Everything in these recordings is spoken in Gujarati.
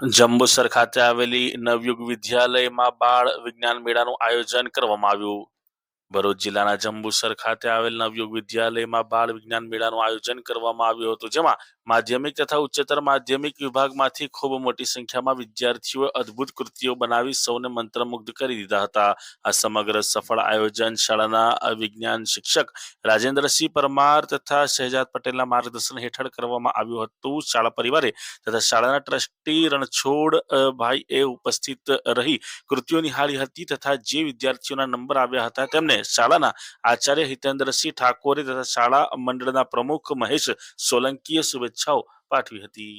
જંબુસર ખાતે આવેલી નવયુગ વિદ્યાલયમાં બાળ વિજ્ઞાન મેળાનું આયોજન કરવામાં આવ્યું. ભરૂચ જિલ્લાના જંબુસર ખાતે આવેલ નવયુગ વિદ્યાલયમાં બાળ વિજ્ઞાન મેળાનું આયોજન કરવામાં આવ્યું હતું. જેમાં માધ્યમિક તથા ઉચ્ચતર માધ્યમિક વિભાગમાંથી ખૂબ મોટી સંખ્યામાં વિદ્યાર્થીઓએ અદ્ભુત કૃતિઓ બનાવી સૌને મંત્રમુગ્ધ કરી દીધા હતા. આ સમગ્ર સફળ આયોજન શાળાના વિજ્ઞાન શિક્ષક રાજેન્દ્રસિંહ પરમાર તથા શહેજાદ પટેલના માર્ગદર્શન હેઠળ કરવામાં આવ્યું હતું. શાળા પરિવારે તથા શાળાના ટ્રસ્ટી રણછોડ ભાઈ એ ઉપસ્થિત રહી કૃતિઓ નિહાળી હતી તથા જે વિદ્યાર્થીઓના નંબર આવ્યા હતા તેમને શાળાના આચાર્ય હિતેન્દ્રસિંહ ઠાકોરે તથા શાળા મંડળના પ્રમુખ મહેશ સોલંકીએ શુભેચ્છાઓ પાઠવી હતી.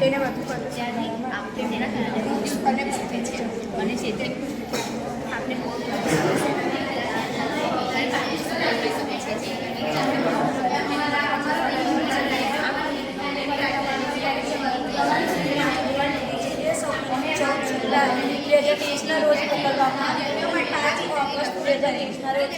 તેને વધુ પડતું આપણે તેના કારણે મૃત્યુને પૂછે છે. અને ક્ષેત્રે આપણે બે હજાર ત્રેવીસના રોજ મોકલવામાં આવ્યો પાંચ ઓગસ્ટ બે હજાર ત્રેવીસના રોજ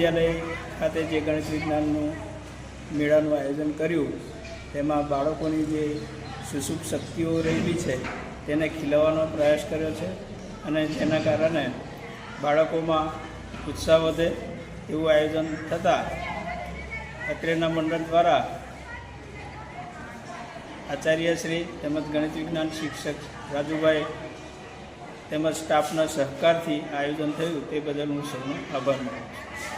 વિદ્યાલય ખાતે જે ગણિત વિજ્ઞાનનું મેળાનું આયોજન કર્યું તેમાં બાળકોની જે સુસુપ શક્તિઓ રહેલી છે, તેને ખીલવવાનો પ્રયાસ કર્યો છે અને જેના કારણે બાળકોમાં ઉત્સાહ વધે એવું આયોજન થતાં અત્રેના મંડળ દ્વારા આચાર્યશ્રી તેમજ ગણિત વિજ્ઞાન શિક્ષક રાજુભાઈ તેમજ સ્ટાફના સહકારથી આયોજન થયું, તે બદલ હું સૌનો આભાર માનું છું.